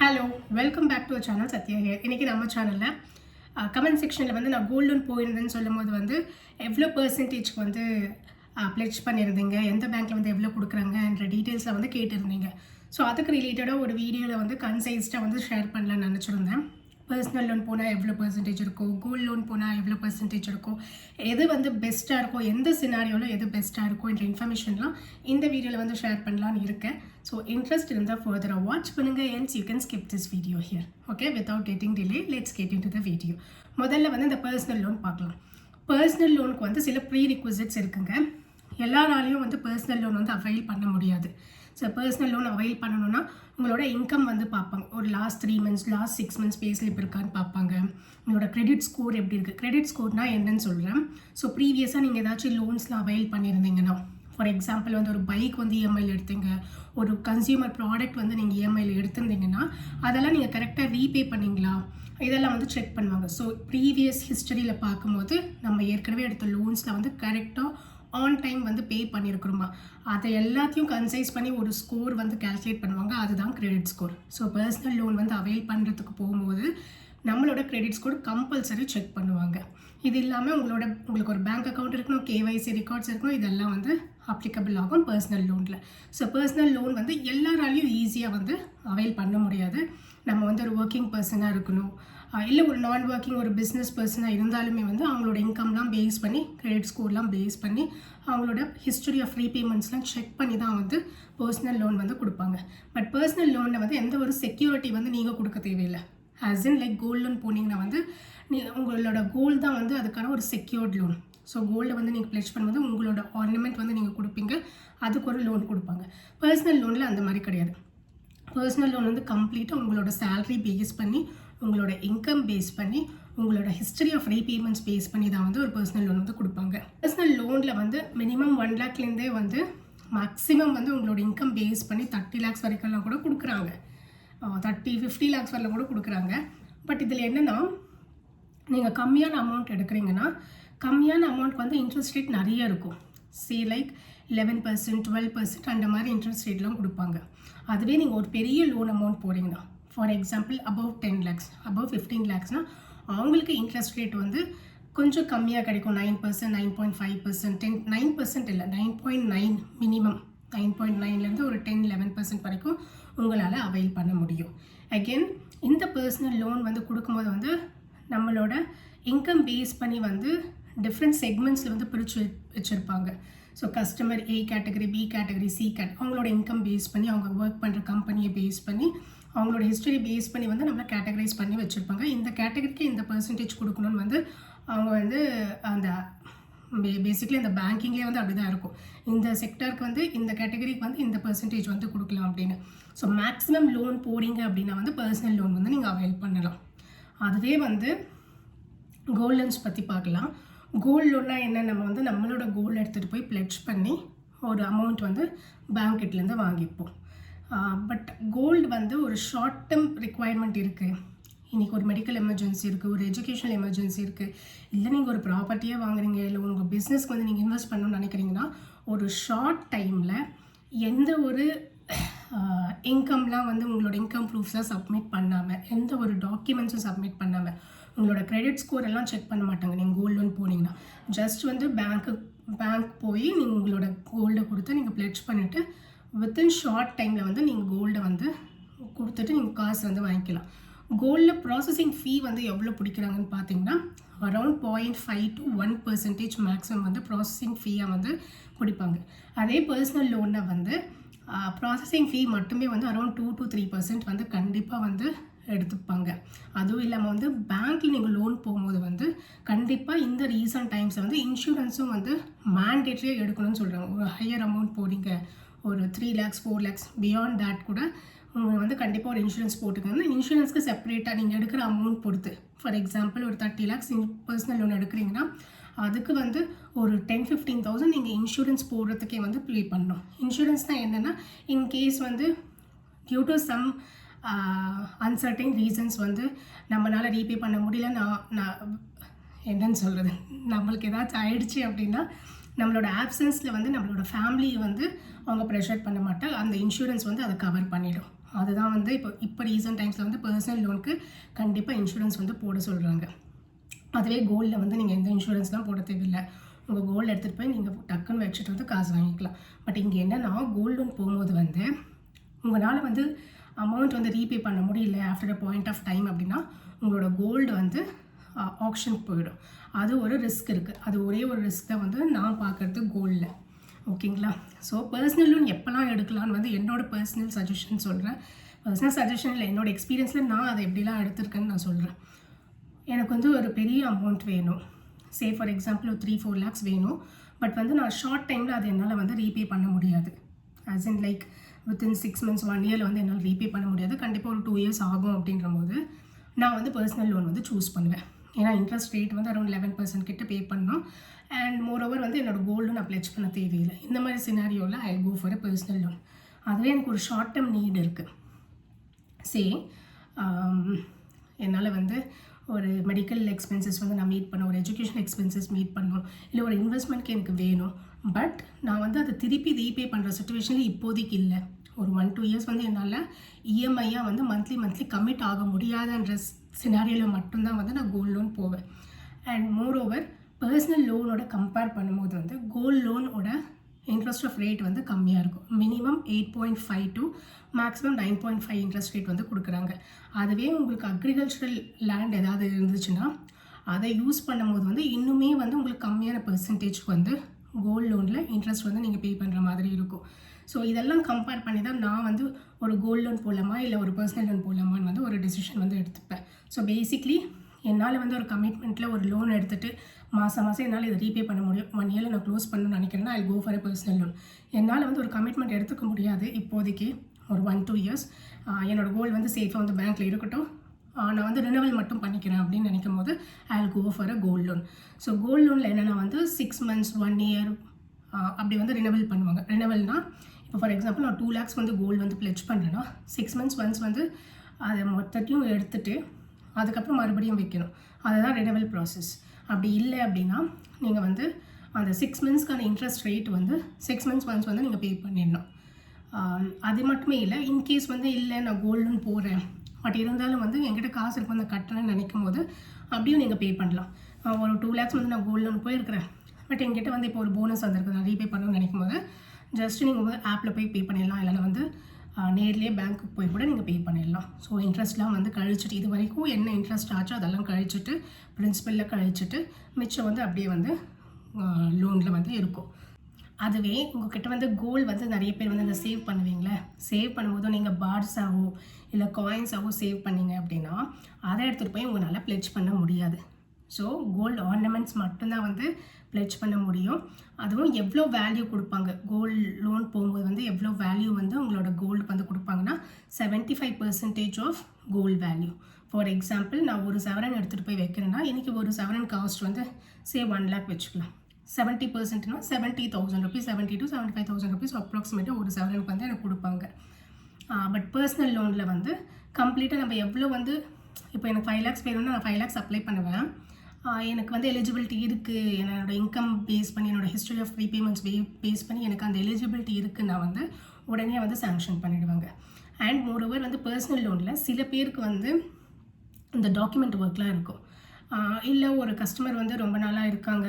Hello welcome back to channel Satya here இன்றைக்கி நம்ம சேனலில் கமெண்ட் செக்ஷனில் வந்து நான் கோல்டு லோன் போயிருந்தேன்னு சொல்லும் போது வந்து எவ்வளோ பர்சன்டேஜ்க்கு வந்து uh, ப்ளெச் பண்ணியிருந்தீங்க? எந்த பேங்க்கில் வந்து எவ்வளோ கொடுக்குறாங்கன்ற டீட்டெயில்ஸை வந்து கேட்டிருந்தீங்க. ஸோ அதுக்கு ரிலேட்டடாக ஒரு வீடியோவில் வந்து கன்சைஸ்டாக வந்து ஷேர் பண்ணலாம்னு நினச்சிருந்தேன். பர்சனல் லோன் போனால் எவ்வளோ பர்சன்டேஜ் இருக்கும் கோல்ட் லோன் போனால் எவ்வளோ பர்சன்டேஜ் இருக்கும் எது வந்து பெஸ்ட்டாக இருக்கும் எந்த சினாரியோவில் எது பெஸ்ட்டாக இருக்கும் என்ற இன்ஃபர்மேஷன்லாம் இந்த வீடியோவில் வந்து ஷேர் பண்ணலான்னு இருக்கேன். ஸோ இன்ட்ரெஸ்ட் இருந்தால் ஃபர்தராக வாட்ச் பண்ணுங்கள் else you can skip this video here okay without getting delay let's get into the video முதல்ல வந்து இந்த பர்சனல் லோன் பார்க்கலாம். பர்சனல் லோனுக்கு வந்து சில ப்ரீ ரிக்வசிட்ஸ் இருக்குங்க. எல்லாராலையும் வந்து பர்சனல் லோன் வந்து அவைல் பண்ண முடியாது. ஸோ பர்சனல் லோன் அவைல் பண்ணணும்னா உங்களோட இன்கம் வந்து பார்ப்பாங்க. ஒரு last three months last six months pay slip இருக்கான்னு பார்ப்பாங்க. உங்களோட கிரெடிட் ஸ்கோர் எப்படி இருக்குது கிரெடிட் ஸ்கோர்னா என்னன்னு சொல்கிறேன் ஸோ ப்ரீவியஸாக நீங்கள் ஏதாச்சும் லோன்ஸ்லாம் அவைல் பண்ணியிருந்தீங்கன்னா ஃபார் எக்ஸாம்பிள் வந்து ஒரு பைக் வந்து இஎம்ஐயில் எடுத்தீங்க. ஒரு கன்சியூமர் ப்ராடக்ட் வந்து நீங்கள் இஎம்ஐயில் எடுத்திருந்தீங்கன்னா அதெல்லாம் நீங்கள் கரெக்டாக ரீபே பண்ணீங்களா? இதெல்லாம் வந்து செக் பண்ணுவாங்க. ஸோ ப்ரீவியஸ் ஹிஸ்டரியில் பார்க்கும்போது நம்ம ஏற்கனவே எடுத்த லோன்ஸில் வந்து கரெக்டாக ஆன் டைம் வந்து பே பண்ணியிருக்கிறோமா அதை எல்லாத்தையும் கன்சைஸ் பண்ணி ஒரு ஸ்கோர் வந்து கால்குலேட் பண்ணுவாங்க. அதுதான் credit score so personal loan வந்து அவைல் பண்ணுறதுக்கு போகும்போது நம்மளோட கிரெடிட் ஸ்கோர் கம்பல்சரி செக் பண்ணுவாங்க. இது இல்லாமல் உங்களோட உங்களுக்கு ஒரு பேங்க் அக்கௌண்ட் இருக்கணும் கேவைசி ரெக்கார்ட்ஸ் இருக்கணும் இதெல்லாம் வந்து அப்ளிகபிள் ஆகும் பர்சனல் லோனில் ஸோ பர்சனல் லோன் வந்து எல்லாராலையும் ஈஸியாக வந்து அவைல் பண்ண முடியாது. நம்ம வந்து ஒரு ஒர்க்கிங் பர்சனாக இருக்கணும். இல்லை ஒரு நான் ஒர்க்கிங் ஒரு பிஸ்னஸ் பர்சனாக இருந்தாலுமே வந்து அவங்களோட இன்கம்லாம் பேஸ் பண்ணி கிரெடிட் ஸ்கோர்லாம் பேஸ் பண்ணி அவங்களோட ஹிஸ்டரி ஆஃப் ரீபேமெண்ட்ஸ்லாம் செக் பண்ணி தான் வந்து பர்சனல் லோன் வந்து கொடுப்பாங்க. பட் பர்சனல் லோனில் வந்து எந்த ஒரு செக்யூரிட்டி வந்து நீங்கள் கொடுக்க தேவையில்லை. As in like gold loan போனீங்கன்னா வந்து நீ உங்களோட கோல் தான் வந்து அதுக்கான ஒரு செக்யூர்ட் லோன் ஸோ கோல்டை வந்து நீங்கள் ப்ளெச் பண்ணும்போது உங்களோட ஆர்னமெண்ட் வந்து நீங்கள் கொடுப்பீங்க. அதுக்கு ஒரு லோன் கொடுப்பாங்க. பர்சனல் லோனில் அந்த மாதிரி கிடையாது. பர்சனல் லோன் வந்து கம்ப்ளீட்டாக உங்களோட சேலரி பேஸ் பண்ணி உங்களோட இன்கம் பேஸ் பண்ணி உங்களோட ஹிஸ்டரி ஆஃப் ரீபேமெண்ட்ஸ் பேஸ் பண்ணி தான் வந்து ஒரு பர்சனல் லோன் வந்து கொடுப்பாங்க. பர்சனல் லோனில் வந்து மினிமம் ஒன் லேக்லேருந்தே வந்து மேக்ஸிமம் வந்து உங்களோட இன்கம் பேஸ் பண்ணி தேர்ட்டி லேக்ஸ் வரைக்கும்லாம் கூட கொடுக்குறாங்க. தேர்ட்டி ஃபிஃப்டி லேக்ஸ் வரல கூட கொடுக்குறாங்க. பட் இதில் என்னென்னா நீங்கள் கம்மியான அமௌண்ட் எடுக்கிறீங்கன்னா கம்மியான அமௌண்ட் வந்து இன்ட்ரெஸ்ட் ரேட் நிறைய இருக்கும். See like eleven percent twelve percent அந்த மாதிரி இன்ட்ரெஸ்ட் ரேட்லாம் கொடுப்பாங்க. அதுவே நீங்கள் ஒரு பெரிய லோன் அமௌண்ட் போகிறீங்கன்னா for example above ten lakhs above fifteen லேக்ஸ்னால் அவங்களுக்கு இன்ட்ரெஸ்ட் ரேட் வந்து கொஞ்சம் கம்மியாக கிடைக்கும். Nine percent nine point five percent ten nine percent இல்லை nine point nine minimum nine point நைன்லேருந்து ஒரு டென் லெவன் பர்சன்ட் வரைக்கும் உங்களால் அவைல் பண்ண முடியும். அகெயின் இந்த பர்சனல் லோன் வந்து கொடுக்கும்போது வந்து நம்மளோட இன்கம் பேஸ் பண்ணி வந்து டிஃப்ரெண்ட் செக்மெண்ட்ஸில் வந்து பிரித்து வச்சுருப்பாங்க. So customer A category B category C cat அவங்களோட இன்கம் பேஸ் பண்ணி அவங்க ஒர்க் பண்ணுற கம்பெனியை பேஸ் பண்ணி அவங்களோட ஹிஸ்டரி பேஸ் பண்ணி வந்து நம்மளை கேட்டகரைஸ் பண்ணி வச்சுருப்பாங்க. இந்த கேட்டகரிக்கு இந்த பர்சன்டேஜ் கொடுக்கணும்னு வந்து அவங்க வந்து அந்த பே பேசிக்கலி அந்த பேங்கிங்லேயே வந்து அப்படி தான் இருக்கும். இந்த செக்டருக்கு வந்து இந்த கேட்டகரிக்கு வந்து இந்த பர்சன்டேஜ் வந்து கொடுக்கலாம் அப்படின்னு. ஸோ மேக்ஸிமம் லோன் போறீங்க அப்படின்னா வந்து பர்சனல் லோன் வந்து நீங்கள் அவைல் பண்ணலாம். அதுவே வந்து கோல்ட் லோன்ஸ் பற்றி பார்க்கலாம். கோல்ட் லோன்னா என்ன? நம்ம வந்து நம்மளோட கோல்டு எடுத்துகிட்டு போய் பிளட்ஜ் பண்ணி ஒரு அமௌண்ட் வந்து பேங்க்லேருந்து வாங்கிப்போம். பட் கோல்டு வந்து ஒரு ஷார்ட் டேர்ம் ரிக்குவயர்மெண்ட் இருக்குது இன்றைக்கி ஒரு மெடிக்கல் எமர்ஜென்சி இருக்குது ஒரு எஜுகேஷனல் எமர்ஜென்சி இருக்குது இல்லை நீங்கள் ஒரு ப்ராப்பர்ட்டியாக வாங்குறீங்க இல்லை உங்கள் பிஸ்னஸ்க்கு வந்து நீங்கள் இன்வெஸ்ட் பண்ணணும்னு நினைக்கிறீங்கன்னா ஒரு ஷார்ட் டைமில் எந்த ஒரு இன்கம்லாம் வந்து உங்களோட இன்கம் ப்ரூஃப்ஸாக சப்மிட் பண்ணாமல் எந்த ஒரு டாக்குமெண்ட்ஸும் சப்மிட் பண்ணாமல் உங்களோட கிரெடிட் ஸ்கோர் எல்லாம் செக் பண்ண மாட்டாங்க. நீங்கள் கோல்டு லோன் போனீங்கன்னா. ஜஸ்ட் வந்து பேங்க்கு பேங்க் போய் நீங்கள் உங்களோட கோல்டை கொடுத்து நீங்கள் பிளட்ஜ் பண்ணிவிட்டு வித்தின் ஷார்ட் டைமில் வந்து நீங்கள் கோல்டை வந்து கொடுத்துட்டு நீங்கள் காசு வந்து வாங்கிக்கலாம். கோல்டில் ப்ராசஸிங் ஃபீ வந்து எவ்வளோ பிடிக்கிறாங்கன்னு பார்த்தீங்கன்னா around point five to one percentage maximum வந்து ப்ராசஸிங் ஃபீயாக வந்து பிடிப்பாங்க அதே பர்சனல் லோனை வந்து ப்ராசஸிங் ஃபீ மட்டுமே வந்து around two to three percent வந்து கண்டிப்பாக வந்து எடுத்துப்பாங்க. அதுவும் இல்லாமல் வந்து பேங்க்கில் நீங்கள் லோன் போகும்போது வந்து கண்டிப்பாக இந்த ரீசன்ட் டைம்ஸில் வந்து இன்சூரன்ஸும் வந்து மேண்டேட்ரியாக எடுக்கணும்னு சொல்கிறாங்க ஒரு ஹையர் அமௌண்ட் போடுங்க. ஒரு three lakhs four lakhs beyond that கூட உங்களுக்கு வந்து கண்டிப்பாக ஒரு இன்சூரன்ஸ் போட்டுக்கோங்க. இன்சூரன்ஸ்க்கு செப்பரேட்டாக நீங்கள் எடுக்கிற அமௌண்ட் பொறுத்து. ஃபார் எக்ஸாம்பிள் ஒரு தேர்ட்டி லேக்ஸ் பர்சனல் லோன் எடுக்கிறீங்கன்னா அதுக்கு வந்து ஒரு டென் ஃபிஃப்டீன் தௌசண்ட் நீங்கள் இன்சூரன்ஸ் போடுறதுக்கே வந்து ப்ளே பண்ணணும். இன்சூரன்ஸ்னால் என்னென்னா இன்கேஸ் வந்து due to some uncertain reasons வந்து நம்மளால் ரீபே பண்ண முடியல நான் நான் என்னன்னு சொல்கிறது நம்மளுக்கு ஏதாச்சும் ஆயிடுச்சு அப்படின்னா நம்மளோட ஆப்சன்ஸில் வந்து நம்மளோட ஃபேமிலியை வந்து அவங்க ப்ரெஷர் பண்ண மாட்டாங்க. அந்த இன்சூரன்ஸ் வந்து அதை கவர் பண்ணிடும். அதுதான் வந்து இப்போ இப்போ ரீசன்ட் டைம்ஸில் வந்து பர்சனல் லோனுக்கு கண்டிப்பாக இன்சூரன்ஸ் வந்து போட சொல்கிறாங்க அதுவே கோல்டில் வந்து நீங்கள் எந்த இன்சூரன்ஸ்லாம் போட தேவையில்லை. உங்கள் கோல்டு எடுத்துகிட்டு போய் நீங்கள் டக்குன்னு வச்சுட்டு வந்து காசு வாங்கிக்கலாம். பட் இங்கே என்னென்னா கோல்டு லோன் போகும்போது வந்து உங்களால் வந்து அமௌண்ட் வந்து ரீபே பண்ண முடியல after a point of time அப்படின்னா உங்களோட கோல்டு வந்து ஆப்ஷனுக்கு போயிடும். அது ஒரு ரிஸ்க் இருக்குது அது ஒரே ஒரு ரிஸ்க் தான் வந்து நான் பார்க்குறது கோல்டில் ஓகேங்களா? ஸோ பர்சனல் லோன் எப்போல்லாம் எடுக்கலாம்னு வந்து என்னோடய பர்சனல் சஜஷன் சொல்கிறேன் பர்சனல் சஜஷன் இல்லை என்னோடய எக்ஸ்பீரியன்ஸில் நான் அதை எப்படிலாம் எடுத்திருக்கேன்னு நான் சொல்கிறேன் எனக்கு வந்து ஒரு பெரிய அமௌண்ட் வேணும். சே ஃபார் எக்ஸாம்பிள் ஒரு த்ரீ ஃபோர் லேக்ஸ் வேணும். பட் வந்து நான் ஷார்ட் டைமில் அது என்னால் வந்து ரீபே பண்ண முடியாது. As in like within six months one இயரில் வந்து என்னால் ரீபே பண்ண முடியாது. கண்டிப்பாக ஒரு டூ இயர்ஸ் ஆகும் அப்படின்ற போது நான் வந்து பர்சனல் லோன் வந்து சூஸ் பண்ணுவேன். ஏன்னா இன்ட்ரெஸ்ட் ரேட் வந்து அரௌண்ட் லெவன் பர்சன்ட் கிட்ட பே பண்ணணும் அண்ட் மோர் ஓவர் வந்து என்னோட கோல்டு நான் ப்ளெச் பண்ண தேவையில்லை. இந்த மாதிரி சினாரியோவில் I go for a personal loan அதுவே எனக்கு ஒரு ஷார்ட் டேர்ம் நீட் இருக்குது சே um, என்னால் வந்து ஒரு மெடிக்கல் எக்ஸ்பென்சஸ் வந்து நான் மீட் பண்ண ஒரு எஜுகேஷன் எக்ஸ்பென்சஸ் மீட் பண்ணணும் இல்லை ஒரு இன்வெஸ்ட்மெண்ட்க்கு எனக்கு வேணும். பட் நான் வந்து அதை திருப்பி ரீபே பண்ணுற சுச்சுவேஷனில் இப்போதைக்கு இல்லை. ஒரு ஒன் டூ இயர்ஸ் வந்து என்னால் இஎம்ஐயாக வந்து மந்த்லி மந்த்லி கமிட் ஆக முடியாதுன்ற சினாரியில் மட்டும்தான் வந்து நான் கோல்ட் லோன் போவேன். அண்ட் மோர் ஓவர் பர்சனல் லோனோட கம்பேர் பண்ணும்போது வந்து கோல்ட் லோனோட இன்ட்ரெஸ்ட் ஆஃப் ரேட் வந்து கம்மியாக இருக்கும். Minimum eight point five to maximum nine point five interest rate வந்து கொடுக்குறாங்க. அதுவே உங்களுக்கு அக்ரிகல்ச்சரல் லேண்ட் ஏதாவது இருந்துச்சுன்னா அதை யூஸ் பண்ணும்போது வந்து இன்னுமே வந்து உங்களுக்கு கம்மியான பெர்சன்டேஜ்க்கு வந்து கோல்ட் லோனில் இன்ட்ரெஸ்ட் வந்து நீங்கள் பே பண்ணுற மாதிரி இருக்கும். ஸோ இதெல்லாம் கம்பேர் பண்ணி தான் நான் வந்து ஒரு கோல்ட் லோன் போடலாமா இல்லை ஒரு பர்சனல் லோன் போடலாமான்னு வந்து ஒரு டிசிஷன் வந்து எடுத்துப்பேன். ஸோ பேசிக்லி என்னால் வந்து ஒரு கமிட்மெண்ட்டில் ஒரு லோன் எடுத்துகிட்டு மாதம் மாதம் என்னால் இதை ரீபே பண்ண முடியும். ஒன் இயரில் நான் க்ளோஸ் பண்ணணும்னு நினைக்கிறேன்னா I go for a personal loan என்னால் வந்து ஒரு கமிட்மெண்ட் எடுத்துக்க முடியாது இப்போதைக்கு. ஒரு ஒன் டூ இயர்ஸ் என்னோடய கோல் வந்து சேஃபாக வந்து பேங்க்கில் இருக்கட்டும். நான் வந்து ரினவல் மட்டும் பண்ணிக்கிறேன் அப்படின்னு நினைக்கும் போது I go for a gold loan so gold லோனில் என்னென்னா வந்து சிக்ஸ் மந்த்ஸ் ஒன் இயர் அப்படி வந்து ரினவல் பண்ணுவாங்க. ரினவல்னால் இப்போ ஃபார் எக்ஸாம்பிள் நான் டூ லேக்ஸ் வந்து கோல்டு வந்து பிளெச் பண்ணுறேன்னா சிக்ஸ் மந்த்ஸ் ஒன்ஸ் வந்து அதை மொத்தத்தையும் எடுத்துட்டு அதுக்கப்புறம் மறுபடியும் வைக்கணும். அதுதான் ரினவல் ப்ராசஸ் அப்படி இல்லை அப்படின்னா நீங்கள் வந்து அந்த சிக்ஸ் மந்த்ஸ்க்கான இன்ட்ரெஸ்ட் ரேட் வந்து சிக்ஸ் மந்த்ஸ் ஒன்ஸ் வந்து நீங்கள் பே பண்ணிடணும். அது மட்டுமே இல்லை இன்கேஸ் வந்து இல்லை நான் கோல்டுன்னு போகிறேன் பட் இருந்தாலும் வந்து என்கிட்ட காசு இருக்கும் அந்த கட்டுறேன்னு நினைக்கும் போது அப்படியும் நீங்கள் பே பண்ணலாம். ஒரு டூ லேக்ஸ் வந்து நான் கோல்டு லோன் போயிருக்கிறேன். பட் என்கிட்ட வந்து இப்போ ஒரு போனஸ் வந்திருக்கு நான் ரீபே பண்ணணும்னு நினைக்கும் போது ஜஸ்ட் நீங்கள் வந்து ஆப்பில் போய் பே பண்ணிடலாம். இல்லைன்னா வந்து நேர்லேயே பேங்க்குக்கு போய் கூட நீங்கள் பே பண்ணிடலாம். ஸோ இன்ட்ரெஸ்ட்லாம் வந்து கழிச்சிட்டு இது வரைக்கும் என்ன இன்ட்ரெஸ்ட் ஆச்சோ அதெல்லாம் கழிச்சிட்டு பிரின்சிபலில் கழிச்சிட்டு மிச்சம் வந்து அப்படியே வந்து லோனில் வந்து இருக்கும். அதுவே உங்ககிட்ட வந்து கோல்டு வந்து நிறைய பேர் வந்து இந்த சேவ் பண்ணுவீங்களே. சேவ் பண்ணும்போது நீங்கள் பார்ட்ஸாகவோ இல்லை காயின்ஸாகவோ சேவ் பண்ணீங்க அப்படின்னா அதை எடுத்துகிட்டு போய் உங்களால் ப்ளெச் பண்ண முடியாது. ஸோ கோல்டு ஆர்னமெண்ட்ஸ் மட்டும்தான் வந்து ப்ளெச் பண்ண முடியும். அதுவும் எவ்வளோ வேல்யூ கொடுப்பாங்க? கோல்டு லோன் போகும்போது வந்து எவ்வளோ வேல்யூ வந்து உங்களோட கோல்டு வந்து கொடுப்பாங்கன்னா 75% five percentage of gold value for example நான் ஒரு செவரன் எடுத்துகிட்டு போய் வைக்கிறேன்னா இன்றைக்கி ஒரு செவரன் காஸ்ட் வந்து சே ஒன் லேக் வச்சுக்கலாம். Seventy பர்சன்ட்னா seventy thousand rupees seventy to seventy five thousand rupees அப்ராக்சிமேட்டாக ஒரு செவரனுக்கு வந்து எனக்கு கொடுப்பாங்க. பட் பர்சனல் லோனில் வந்து கம்ப்ளீட்டாக நம்ம எவ்வளோ வந்து இப்போ எனக்கு ஃபைவ் லேக்ஸ் வேணும்னா நான் ஃபைவ் லேக்ஸ் அப்ளை பண்ணுவேன். எனக்கு வந்து எலிஜிபிலிட்டி இருக்குது என்னோட இன்கம் பேஸ் பண்ணி என்னோட history of repayments pay base பண்ணி எனக்கு அந்த எலிஜிபிலிட்டி இருக்குன்னா வந்து உடனே வந்து சாங்ஷன் பண்ணிடுவாங்க. அண்ட் மோரோவர் வந்து பர்சனல் லோனில் சில பேருக்கு வந்து இந்த டாக்குமெண்ட் ஒர்க்லாம் இருக்கும். இல்லை ஒரு கஸ்டமர் வந்து ரொம்ப நாளாக இருக்காங்க.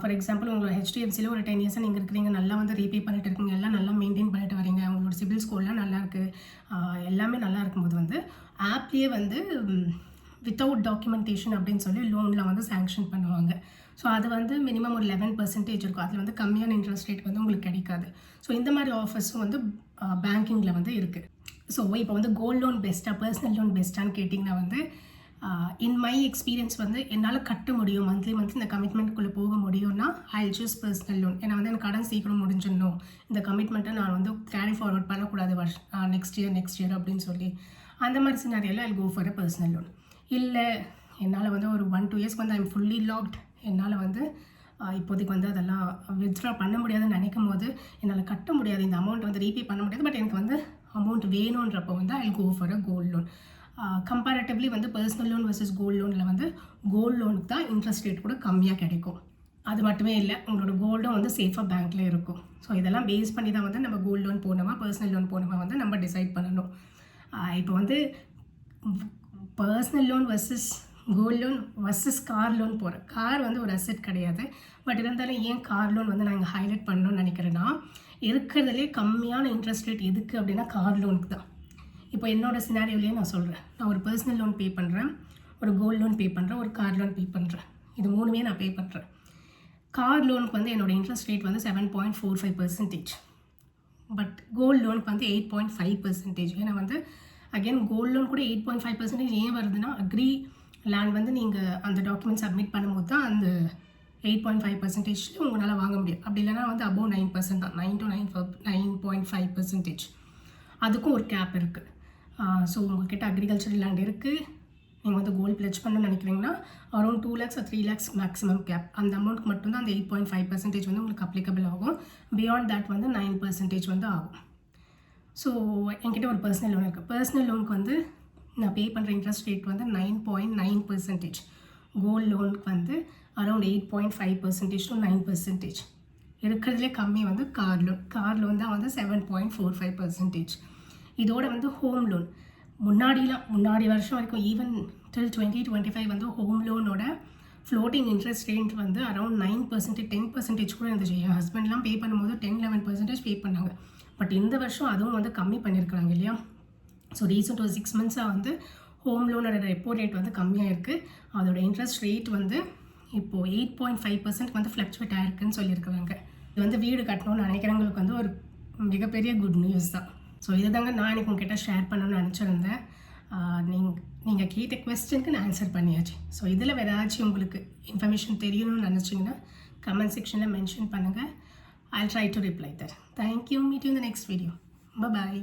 ஃபார் எக்ஸாம்பிள் உங்களோட ஹெச்டிஎஃப்சியில் ஒரு டென் இயர்ஸாக நீங்கள் இருக்கிறீங்க. நல்லா வந்து ரீபே பண்ணிட்டு இருக்கீங்க. எல்லாம் நல்லா மெயின்டைன் பண்ணிட்டு வரீங்க. உங்களோட சிபில் ஸ்கோர்லாம் நல்லா இருக்குது எல்லாமே நல்லா இருக்கும்போது வந்து ஆப்லேயே வந்து வித்தவுட் டாக்குமெண்டேஷன் அப்படின்னு சொல்லி லோனில் வந்து சேங்ஷன் பண்ணுவாங்க. ஸோ அது வந்து மினிமம் ஒரு லெவன் பர்சன்டேஜ் இருக்கும். அதில் வந்து கம்மியான இன்ட்ரெஸ்ட் ரேட் வந்து உங்களுக்கு கிடைக்காது. ஸோ இந்த மாதிரி ஆஃபர்ஸும் வந்து பேங்கிங்கில் வந்து இருக்குது ஸோ இப்போ வந்து கோல்ட் லோன் பெஸ்ட்டாக பர்சனல் லோன் பெஸ்ட்டான்னு கேட்டிங்கன்னா வந்து இன் மை எக்ஸ்பீரியன்ஸ் வந்து என்னால் கட்ட முடியும். மந்த்லி மந்த்லி இந்த கமிட்மெண்ட்குள்ளே போக முடியும்னா ஐ சூஸ் பர்சனல் லோன் ஏன்னா வந்து எனக்கு கடன் சீக்கிரம் முடிஞ்சிடணும். இந்த கமிட்மெண்ட்டை நான் வந்து கேரி ஃபார்வர்ட் பண்ணக்கூடாது. வருஷம் நெக்ஸ்ட் இயர் நெக்ஸ்ட் இயர் அப்படின்னு சொல்லி. அந்த மாதிரி சினாரியில் I go for a personal loan இல்லை. என்னால் வந்து ஒரு ஒன் டூ இயர்ஸ்க்கு வந்து ஐம் ஃபுல்லி லாக்ட் என்னால் வந்து இப்போதைக்கு வந்து அதெல்லாம் வித்ட்ரா பண்ண முடியாதுன்னு நினைக்கும் போது என்னால் கட்ட முடியாது. இந்த அமௌண்ட் வந்து ரீபே பண்ண முடியாது. பட் எனக்கு வந்து அமௌண்ட் வேணுன்றப்போ வந்து I go for a gold loan comparatively வந்து பர்சனல் லோன் வர்சஸ் கோல்ட் லோனில் வந்து கோல்ட் லோனுக்கு தான் இன்ட்ரெஸ்ட் ரேட் கூட கம்மியாக கிடைக்கும். அது மட்டுமே இல்லை உங்களோட கோல்டும் வந்து சேஃபாக பேங்க்கில் இருக்கும். ஸோ இதெல்லாம் பேஸ் பண்ணி தான் வந்து நம்ம கோல்ட் லோன் போனோமா பர்சனல் லோன் போனோமா வந்து நம்ம டிசைட் பண்ணணும். இப்போ வந்து personal loan versus gold loan versus car loan போகிறேன் கார் வந்து ஒரு அசெட் கிடையாது. பட் இருந்தாலும் ஏன் கார் லோன் வந்து நான் இங்கே ஹைலைட் பண்ணணும்னு நினைக்கிறேன்னா இருக்கிறதுலே கம்மியான இன்ட்ரெஸ்ட் ரேட் எதுக்கு அப்படின்னா கார் லோனுக்கு தான். இப்போ என்னோட சினாரியோலேயே நான் சொல்கிறேன் நான் ஒரு பர்சனல் லோன் பே பண்ணுறேன் ஒரு கோல்ட் லோன் பே பண்ணுறேன் ஒரு கார் லோன் பே பண்ணுறேன் இது மூணுமே நான் பே பண்ணுறேன் கார் லோனுக்கு வந்து என்னோட இன்ட்ரெஸ்ட் ரேட் வந்து seven point four five percentage but gold லோனுக்கு வந்து எயிட் பாயிண்ட் ஃபைவ் பர்சன்டேஜ் ஏன்னா வந்து அகைன் கோல்ட் லோன் கூட எயிட் பாயிண்ட் ஃபைவ் பர்சன்டேஜ் ஏன் வருதுன்னா அக்ரி லேண்ட் வந்து நீங்கள் அந்த டாக்குமெண்ட் சப்மிட் பண்ணும்போது தான் அந்த எயிட் பாயிண்ட் ஃபைவ் பர்சன்டேஜ் உங்களால் வாங்க முடியும். அப்படி இல்லைனா வந்து அபோவ் நைன் பர்சன்ட் தான். Nine to nine nine point five percentage அதுக்கும் ஒரு கேப் இருக்குது ஸோ உங்கள்கிட்ட அக்ரிகல்ச்சர் லேண்ட் இருக்குது நீங்கள் வந்து கோல்டு பிளச் பண்ணணும்னு நினைக்கிறீங்கன்னா around two lakhs three lakhs maximum cap அந்த அமௌண்ட்க்கு மட்டும்தான் அந்த எயிட் பாயிண்ட் ஃபைவ் பர்சன்டேஜ் வந்து உங்களுக்கு அப்ளிகபிள் ஆகும். பியாண்ட் தட் வந்து நைன் பர்சன்டேஜ் வந்து ஆகும். ஸோ என்கிட்ட ஒரு பர்சனல் லோன் இருக்குது பர்சனல் லோனுக்கு வந்து நான் பே பண்ணுற இன்ட்ரெஸ்ட் ரேட் வந்து nine point nine percentage gold லோனுக்கு வந்து around eight point five percentage to nine percentage இருக்கிறதுலே கம்மி வந்து கார் லோன் கார் லோன் தான் வந்து seven point four five percentage இதோட வந்து ஹோம் லோன் முன்னாடிலாம் முன்னாடி வருஷம் வரைக்கும் even till twenty twenty five வந்து ஹோம் லோனோட ஃப்ளோட்டிங் இன்ட்ரெஸ்ட் ரேட் வந்து around nine percentage ten percentage கூட இருந்துச்சு. என் ஹஸ்பண்ட்லாம் பே பண்ணும்போது டென் லெவன் பர்சன்டேஜ் பே பண்ணாங்க. பட் இந்த வருஷம் அதுவும் வந்து கம்மி பண்ணியிருக்கிறாங்க இல்லையா? ஸோ ரீசெண்ட் ஒரு சிக்ஸ் மந்த்ஸாக வந்து ஹோம் லோனோட ரெப்போ ரேட் வந்து கம்மியாக இருக்குது அதோட இன்ட்ரெஸ்ட் ரேட் வந்து இப்போது எயிட் பாயிண்ட் ஃபைவ் பர்சன்ட் வந்து ஃப்ளக்சுவேட் ஆகிருக்குன்னு சொல்லியிருக்கிறாங்க. இது வந்து வீடு கட்டணும்னு நினைக்கிறவங்களுக்கு வந்து ஒரு மிகப்பெரிய குட் நியூஸ் தான். ஸோ இதுதாங்க நான் எனக்கு உங்ககிட்ட ஷேர் பண்ணணும்னு நினச்சிருந்தேன். நீங்கள் நீங்கள் கேட்ட கொஸ்டினுக்கு நான் ஆன்சர் பண்ணியாச்சு. ஸோ இதில் வேறு ஏதாச்சும் உங்களுக்கு இன்ஃபர்மேஷன் தெரியணும்னு நினச்சிங்கன்னா கமெண்ட் செக்ஷனில் மென்ஷன் பண்ணுங்கள் ஐ ட்ரை டு ரிப்ளை தர் தேங்க்யூ மீட் யூ இந்த நெக்ஸ்ட் வீடியோ பாய்